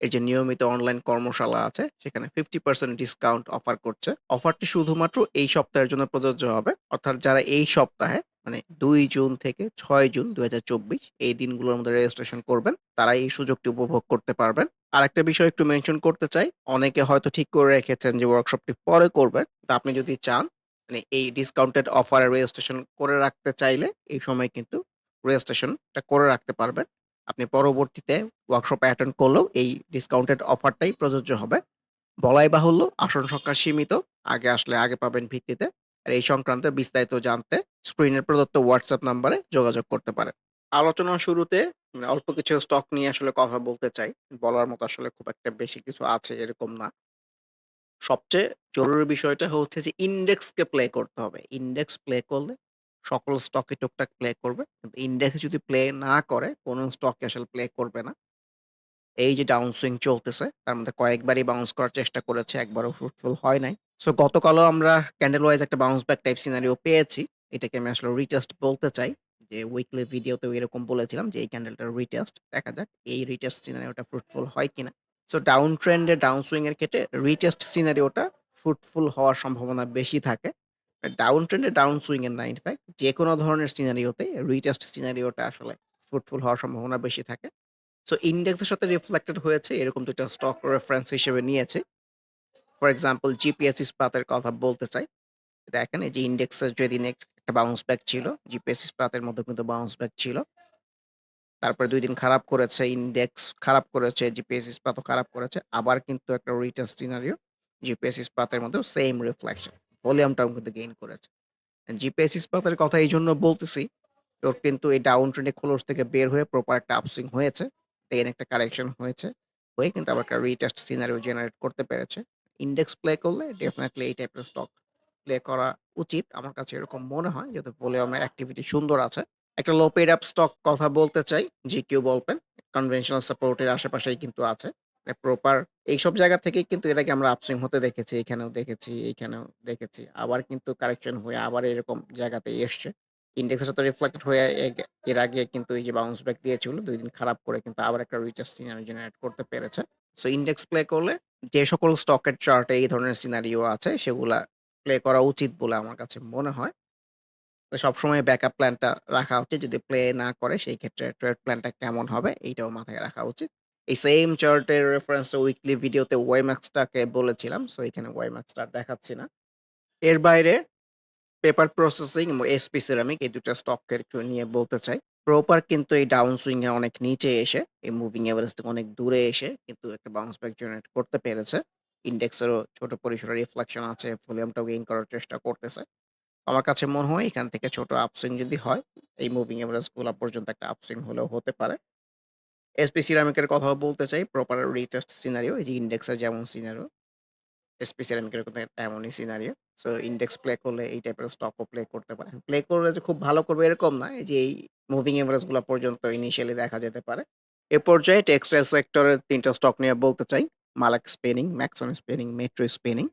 এর যে নিয়মিত অনলাইন কর্মশালা আছে সেখানে 50% ডিসকাউন্ট অফার করছে। অফারটি শুধুমাত্র এই সপ্তাহের জন্য প্রযোজ্য হবে। অর্থাৎ যারা এই সপ্তাহে মানে দুই জুন থেকে ছয় জুন ২০২৪ এই দিনগুলোর মধ্যে রেজিস্ট্রেশন করবেন, তারা এই সুযোগটি উপভোগ করতে পারবেন। আর একটা বিষয় একটু মেনশন করতে চাই। অনেকে হয়তো ঠিক করে রেখেছেন যে ওয়ার্কশপটি পরে করবেন। তো আপনি যদি চান মানে এই ডিসকাউন্টেড অফারে রেজিস্ট্রেশন করে রাখতে চাইলে এই সময় কিন্তু রেজিস্ট্রেশনটা করে রাখতে পারবেন। আপনি পরবর্তীতে ওয়ার্কশপে অ্যাটেন্ড করলেও এই ডিসকাউন্টেড অফারটাই প্রযোজ্য হবে। বলাই বাহুল্য, আসন সংখ্যা সীমিত। আগে আসলে আগে পাবেন ভিত্তিতে। আর এই সংক্রান্ত বিস্তারিত জানতে স্ক্রিনে প্রদত্ত হোয়াটসঅ্যাপ নাম্বারে যোগাযোগ করতে পারেন। আলোচনার শুরুতে মানে অল্প কিছু স্টক নিয়ে আসলে কথা বলতে চাই। বলার মতো আসলে খুব একটা বেশি কিছু আছে এরকম না। সবচেয়ে জরুরি বিষয়টা হচ্ছে যে ইন্ডেক্সকে প্লে করতে হবে। ইন্ডেক্স প্লে করলে সকল স্টকই টুকটাক প্লে করবে। কিন্তু ইন্ডেক্স যদি প্লে না করে কোন স্টকই আসলে প্লে করবে না। এই যে ডাউন সুইং চলতেছে তার মধ্যে কয়েকবারই বাউন্স করার চেষ্টা করেছে, একবারও ফ্রুটফুল হয় নাই। সো গতকালও আমরা ক্যান্ডেল ওয়াইজ একটা বাউন্স ব্যাক টাইপ সিনারিও পেয়েছি। এটাকে আমি আসলে রিটেস্ট বলতে চাই। যে উইকলি ভিডিওতেও এরকম বলেছিলাম যে এই ক্যান্ডেলটার রিটেস্ট। দেখা যাক এই রিটেস্ট সিনারিওটা ফ্রুটফুল হয় কিনা। So down trend down swing এর ক্ষেত্রে রিটেস্ট সিনারিওটা ফ্রুটফুল হওয়ার সম্ভাবনা বেশি থাকে। ডাউন ট্রেন্ড ডাউন সুইং এর না ইনফ্যাক্ট যেকোনো ধরনের সিনারিওতে রিটেস্ট সিনারিওটা আসলে ফ্রুটফুল হওয়ার সম্ভাবনা বেশি থাকে। সো ইন্ডেক্সের সাথে রিফ্লেক্টেড হয়েছে এরকম ২ টা স্টক রেফারেন্স হিসেবে নিয়েছে ফর এক্সাম্পল জিপিএস ইস্পাতের কথা বলতে চাই। দেখেন এই যে ইন্ডেক্সের যেদিন একটা বাউন্স ব্যাক ছিল, জিপিএস ইস্পাতের মধ্যে কিন্তু বাউন্স ব্যাক ছিল। তারপরে দুই দিন খারাপ করেছে, ইন্ডেক্স খারাপ করেছে, জিপিএস ইস্পাতও খারাপ করেছে। আবার কিন্তু একটা রিটেস্ট সিনারিও জিপিএস ইস্পাতের মধ্যেও সেম রিফ্লেকশন। ভলিউমটাও কিন্তু গেইন করেছে। জিপিএস ইস্পাতের কথা এই জন্য বলতেছি, ওর কিন্তু এই ডাউন ট্রেন্ড এ ক্লোজ থেকে বের হয়ে প্রপার একটা আপসুইং হয়েছে। দেন একটা কারেকশন হয়েছে। হয়ে কিন্তু আবার একটা রিটেস্ট সিনারিও জেনারেট করতে পেরেছে। ইন্ডেক্স প্লে করলে ডেফিনিটলি এই টাইপের স্টক প্লে করা উচিত। আমার কাছে এরকম মনে হয় যেহেতু ভলিউমের অ্যাক্টিভিটি সুন্দর আছে। একটা লো পেইড আপ স্টক কথা বলতে চাই, জিকিউ বলপেন। কনভেনশনাল সাপোর্ট এর আশেপাশেই কিন্তু আছে। প্রপার এইসব জায়গা থেকেই কিন্তু এটাকে আমরা আপসুইং হতে দেখেছি। এখানেও দেখেছি, এইখানেও দেখেছি। আবার কিন্তু কারেকশন হয়ে আবার এরকম জায়গাতেই এসছে। ইন্ডেক্সের সাথে রিফ্লেক্টেড হয়ে এর আগে কিন্তু এই যে বাউন্স ব্যাক দিয়েছিল দুই দিন খারাপ করে কিন্তু আবার একটা রিটেস্ট সিনারি জেনারেট করতে পেরেছে। সো ইন্ডেক্স প্লে করলে যে সকল স্টকের চার্টে এই ধরনের সিনারিও আছে সেগুলা প্লে করা উচিত বলে আমার কাছে মনে হয়। তো সবসময় ব্যাকআপ প্ল্যানটা রাখা উচিত। যদি প্লে না করে সেই ক্ষেত্রে ট্রেড প্ল্যানটা কেমন হবে এইটাও মাথায় রাখা উচিত। এই সেম চার্টের রেফারেন্সে উইকলি ভিডিওতে ওয়াইম্যাক্সটাকে বলেছিলাম। সো এখানে ওয়াইম্যাক্সটা আর দেখাচ্ছি না। এর বাইরে পেপার প্রসেসিং এবং এসপি সিরামিক এই ২ টা স্টকের একটু নিয়ে বলতে চাই। প্রপার কিন্তু এই ডাউন সুইং এ অনেক নিচে এসে এই মুভিং এভারেজ থেকে অনেক দূরে এসে কিন্তু একটা বাউন্স ব্যাক জেনারেট করতে পেরেছে। ইন্ডেক্সেরও ছোট পরিসরে রিফ্লেকশন আছে, ভলিউমটাও গেইন করার চেষ্টা করতেছে। আমার কাছে মনে হয় এখান থেকে ছোট আপসুইং যদি হয়, এই মুভিং এভারেজগুলা পর্যন্ত একটা আপসুইং হলেও হতে পারে। এসপি সিরামিকের কথাও বলতে চাই। প্রপার রিটেস্ট সিনারিও এই যে ইন্ডেক্সের যেমন সিনারিও, এসপি সিরামিকের কিন্তু এমনই সিনারিও। সো ইন্ডেক্স প্লে করলে এই টাইপের স্টকও প্লে করতে পারেন। প্লে করলে যে খুব ভালো করবে এরকম না। এই যে এই মুভিং এভারেজগুলা পর্যন্ত ইনিশিয়ালি দেখা যেতে পারে। এ পর্যায়ে টেক্সটাইল সেক্টরের তিনটা স্টক নিয়ে বলতে চাই। Malek spinning, Maxon spinning metro spinning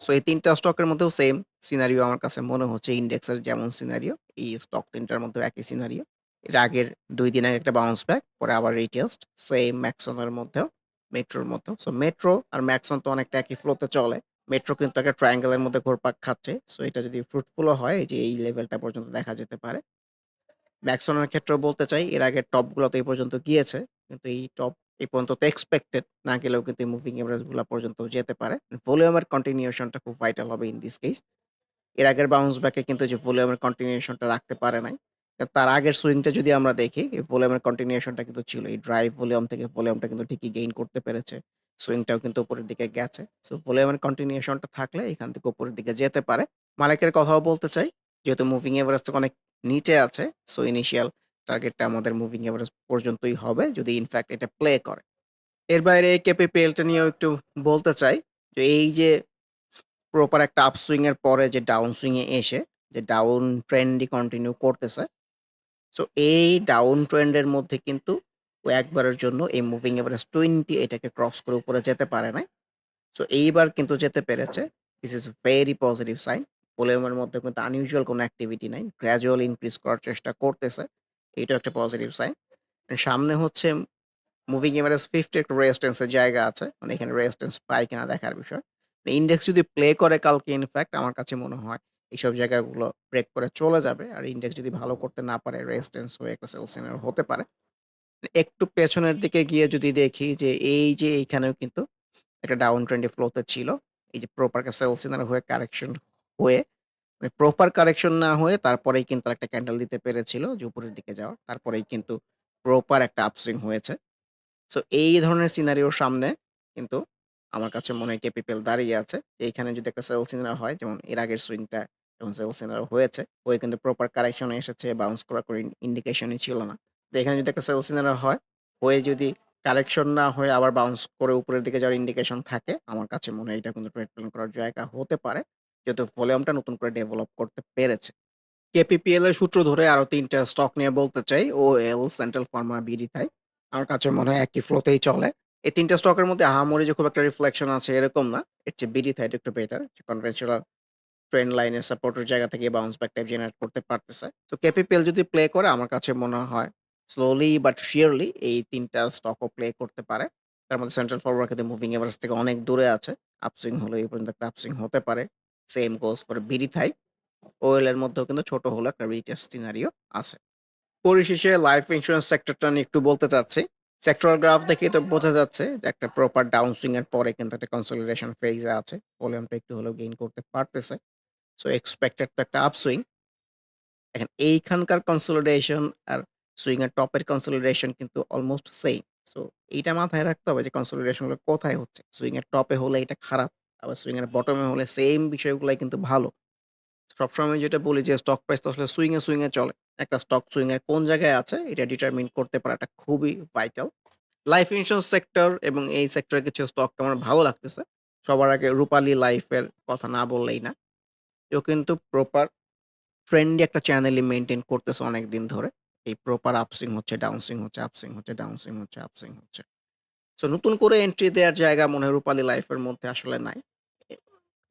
so এই তিনটা স্টকের মধ্যেও সেম সিনারিও আমার কাছে মনে হচ্ছে ইন্ডেক্সের যেমন সিনারিও, এই স্টক ৩ টার মধ্যেও একই সিনারিও। এর আগের দুই দিন আগে একটা বাউন্স ব্যাক, পরে আবার রিটেস্ট। সেম ম্যাক্সনের মধ্যেও, মেট্রোর মধ্যেও। সো মেট্রো আর ম্যাক্সন তো অনেকটা একই ফ্লোতে চলে। মেট্রো কিন্তু একটা ট্রায়াঙ্গেল এর মধ্যে ঘুরপাক খাচ্ছে। সো এটা যদি ফ্রুটফুল ও হয়, যে এই লেভেলটা পর্যন্ত দেখা যেতে পারে। ম্যাক্সনের ক্ষেত্রেও বলতে চাই, এর আগের টপগুলো তো এই পর্যন্ত গিয়েছে। কিন্তু এই টপ এই পর্যন্ত তো এক্সপেক্টেড না গেলেও কিন্তু এই মুভিং এভারেজগুলা পর্যন্ত যেতে পারে। ভলিউমের কন্টিনিউশন টা খুব ভাইটাল হবে ইন দিস কেস। এর আগের বাউন্স ব্যাক কিন্তু যে ভলিউমের কন্টিনিউশন টা রাখতে পারে নাই। তার আগের সুইংটা যদি আমরা দেখি, এই ভলিউমের কন্টিনিউশন টা কিন্তু ছিল। এই ড্রাইভ ভলিউম থেকে ভলিউমটা কিন্তু ঠিকই গেইন করতে পেরেছে। সুইংটাও কিন্তু উপরের দিকে গেছে। সো ভলিউমের কন্টিনিউশন টা থাকলে এখান থেকে উপরের দিকে যেতে পারে। মালিকের কথাও বলতে চাই। যেহেতু মুভিং এভারেজ থেকে অনেক নিচে আছে। সো ইনিশিয়াল টার্গেটটা আমাদের মুভিং এভারেজ পর্যন্তই হবে যদি ইনফ্যাক্ট এটা প্লে করে। এর বাইরে কেপিপিএল টা নিয়েও একটু বলতে চাই। যে এই যে প্রপার একটা আপসুইং এর পরে যে ডাউন সুইং এ এসে যে ডাউন ট্রেন্ডই কন্টিনিউ করতেছে। সো এই ডাউন ট্রেন্ড এর মধ্যে কিন্তু ও একবারের জন্য এই মুভিং এভারেজ 20 এটাকে ক্রস করে উপরে যেতে পারে নাই। সো এইবার কিন্তু যেতে পেরেছে। This is very positive sign. ভলিউমের মধ্যে কিন্তু আনইউজুয়াল কোনো অ্যাক্টিভিটি নাই। গ্র্যাজুয়াল ইনক্রিজ করার চেষ্টা করতেছে। এটাও একটা পজিটিভ সাইন। সামনে হচ্ছে মুভিং এভারেজ 50 একটা রেজিস্ট্যান্স এর জায়গা আছে। মানে এখানে রেজিস্ট্যান্স পায় কিনা দেখার বিষয়। ইন্ডেক্স যদি প্লে করে কালকে ইনফ্যাক্ট আমার কাছে মনে হয় এইসব জায়গাগুলো ব্রেক করে চলে যাবে। আর ইন্ডেক্স যদি ভালো করতে না পারে রেজিস্ট্যান্স হয়ে একটা সেল সিনারিও হতে পারে। একটু পেছনের দিকে গিয়ে যদি দেখি যে এই যে এইখানেও কিন্তু একটা ডাউন ট্রেন্ড ফ্লোতে ছিল। এই যে প্রপার সেল সিনারি হয়ে কারেকশন হয়ে মানে প্রপার কারেকশন না হয়ে তারপরেই কিন্তু একটা ক্যান্ডেল দিতে পেরেছিল যে উপরের দিকে যাওয়ার। তারপরেই কিন্তু প্রপার একটা আপসুইং হয়েছে। সো এই ধরনের সিনারিওর সামনে কিন্তু আমার কাছে মনে হয় কেপিপিএল দাঁড়িয়ে আছে। এইখানে যদি একটা সেল সিনারি হয়, যেমন এর আগের সুইংটা যেমন সেল সিনারি হয়েছে, হয়ে কিন্তু প্রপার কারেকশন এসেছে বাউন্স করার কোনো ইন্ডিকেশনই ছিল না। তো এখানে যদি একটা সেল সিনারি হয়, হয়ে যদি কারেকশন না হয়ে আবার বাউন্স করে উপরের দিকে যাওয়ার ইন্ডিকেশন থাকে, আমার কাছে মনে হয় এটা কিন্তু ট্রেড প্ল্যান করার জায়গা হতে পারে। যেহেতু ভলিউমটা নতুন করে ডেভেলপ করতে পেরেছে। কেপিপিএল এর সূত্র ধরে আরও ৩ টা স্টক নিয়ে বলতে চাই। O L, central pharma, BD Thai. আমার কাছে মনে হয় একই ফ্লোতেই চলে। এই ৩ টা স্টকের মধ্যে আহামরি যে খুব একটা রিফ্লেকশন আছে এরকম না। এর চেয়ে বিডিথাইড একটু বেটার। কনভেনশনাল ট্রেন্ড লাইনের সাপোর্টের জায়গা থেকে বাউন্স ব্যাক টাইপ জেনারেট করতে পারতেছে। তো কেপিপিএল যদি প্লে করে, আমার কাছে মনে হয় স্লোলি বাট সিউরলি এই ৩ টা স্টকও প্লে করতে পারে। তার মধ্যে সেন্ট্রাল ফার্মা কিন্তু মুভিং এভারেজ থেকে অনেক দূরে আছে। আপসুইং হলে এই পর্যন্ত একটা আপসুইং হতে পারে। সেম গোস ফর বিডিথাই। ওএল এর মধ্যেও কিন্তু ছোট হলেও একটা রিটেস্ট সিনারিও আছে। পরিশেষে লাইফ ইন্সুরেন্স সেক্টরটা নিয়ে একটু বলতে চাচ্ছি। সেক্টরাল গ্রাফ দেখেই তো বোঝা যাচ্ছে যে একটা প্রপার ডাউন সুইং এর পরে কিন্তু একটা কনসলিডেশন ফেজ আছে। ভলিউমটা একটু হলেও গেইন করতে পারতেছে। সো এক্সপেক্টেড তো একটা আপসুইং। এখন এইখানকার কনসলিডেশন আর সুইং এর টপের কনসলিডেশন কিন্তু অলমোস্ট সেম সো এইটা মাথায় রাখতে হবে যে কনসলিডেশনগুলো কোথায় হচ্ছে। সুইং এর টপে হলে এটা খারাপ। আবার সুইং এর বটমে হলে সেম বিষয়গুলাই কিন্তু ভালো। সবসময় যেটা বলি যে স্টক প্রাইস তো আসলে সুইং এ, সুইং এ চলে। একটা স্টক সুইং এর কোন জায়গায় আছে এটা ডিটারমিন করতে পারাটা খুবই ভাইটাল। লাইফ ইন্সুরেন্স সেক্টর এবং এই সেক্টরের কিছু স্টক আমার ভালো লাগতেছে। সবার আগে রূপালী লাইফ এর কথা না বললেই না। এও কিন্তু প্রপার ট্রেন্ডি একটা চ্যানেলই মেইনটেইন করতেছে অনেক দিন ধরে। এই প্রপার আপসিং হচ্ছে, ডাউন সুইং হচ্ছে, আপসিং হচ্ছে, ডাউন সুইং হচ্ছে, আপসিং হচ্ছে। সো নতুন করে এন্ট্রি দেওয়ার জায়গা মনে হয় রূপালী লাইফের মধ্যে আসলে নাই।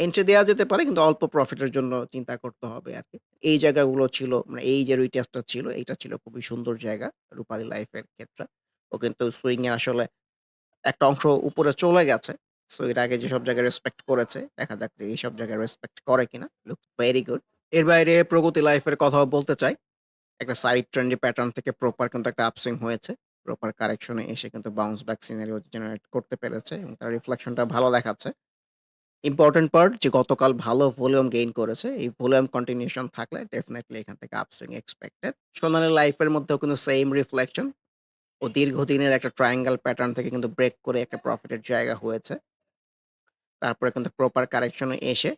এন্ট্রি দেওয়া যেতে পারে কিন্তু অল্প প্রফিটের জন্য চিন্তা করতে হবে আর কি এই জায়গাগুলো ছিল মানে এই যে রিটেস্টটা ছিল এইটা ছিল খুবই সুন্দর জায়গা রূপালী লাইফের ক্ষেত্রে। ও কিন্তু সুইং এ আসলে একটা অংশ উপরে চলে গেছে। সো এর আগে যেসব জায়গায় রেসপেক্ট করেছে, দেখা যাক যে এইসব জায়গায় রেসপেক্ট করে কিনা। Looks very good. এর বাইরে প্রগতি লাইফ এর কথাও বলতে চাই। একটা সাইড ট্রেন্ডি প্যাটার্ন থেকে প্রপার কিন্তু একটা আপসুইং হয়েছে। প্রপার কারেকশন এসে কিন্তু বাউন্স ব্যাক সিনারিও জেনারেট করতে পেরেছে এবং তার রিফ্লেকশনটা ভালো দেখাচ্ছে। ইম্পোর্টেন্ট পার্ট যে গতকাল ভালো ভলিউম গেইন করেছে। এই ভলিউম কন্টিনিউশন থাকলে ডেফিনেটলি এখান থেকে আপসুইং এক্সপেক্টেড। সোনালী লাইফ এর মধ্যেও কিন্তু সেইম রিফ্লেকশন। ও দীর্ঘদিনের একটা ট্রায়াঙ্গেল প্যাটার্ন থেকে কিন্তু ব্রেক করে একটা প্রফিটের জায়গা হয়েছে। তারপরে কিন্তু প্রপার কারেকশন এসে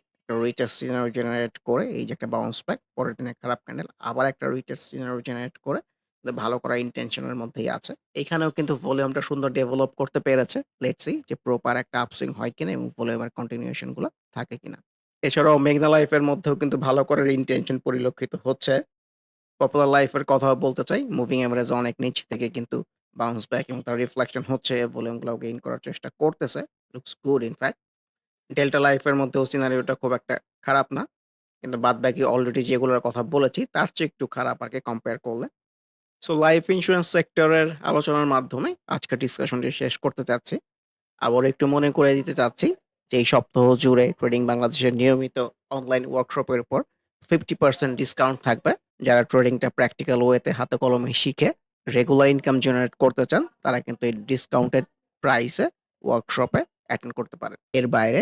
একটা সিনারিও জেনারেট করে এই যে একটা বাউন্স ব্যাক পরের দিনে খারাপ ক্যান্ডেল আবার একটা রিটেস্ট সিনারিও জেনারেট করে ভালো করার ইনটেনশন এর মধ্যেই আছে। এখানেও কিন্তু ভলিউমটা সুন্দর ডেভেলপ করতে পেরেছে। লেটস যে প্রপার একটা আপসুইং হয় কিনা এবং ভলিউমের কন্টিনিউশনগুলো থাকে কিনা। এছাড়াও মেঘনা লাইফ এর মধ্যেও কিন্তু ভালো করার ইনটেনশন পরিলক্ষিত হচ্ছে। পপুলার লাইফ এর কথাও বলতে চাই। মুভিং এভারেজ অনেক নিচ থেকে কিন্তু বাউন্স ব্যাক এবং তার রিফ্লেকশন হচ্ছে, ভলিউমগুলো গেইন করার চেষ্টা করতেছে। Looks good in fact. Delta লাইফের মধ্যেও সিনারিওটা খুব একটা খারাপ না। কিন্তু বাদবাকি অলরেডি যেগুলোর কথা বলেছি, তার চেয়ে একটু খারাপ আরকি কম্পেয়ার করলে। সো লাইফ ইন্সুরেন্স সেক্টরের আলোচনার মাধ্যমে আজকের ডিসকাশনটি শেষ করতে চাচ্ছি। আবারও একটু মনে করে দিতে চাচ্ছি যে, এই সপ্তাহ জুড়ে ট্রেডিং বাংলাদেশের নিয়মিত অনলাইন ওয়ার্কশপের উপর 50% ডিসকাউন্ট থাকবে। যারা ট্রেডিংটা প্র্যাকটিক্যাল ওয়েতে হাতে কলমে শিখে রেগুলার ইনকাম জেনারেট করতে চান, তারা কিন্তু এই ডিসকাউন্টেড প্রাইসে ওয়ার্কশপে অ্যাটেন্ড করতে পারেন। এর বাইরে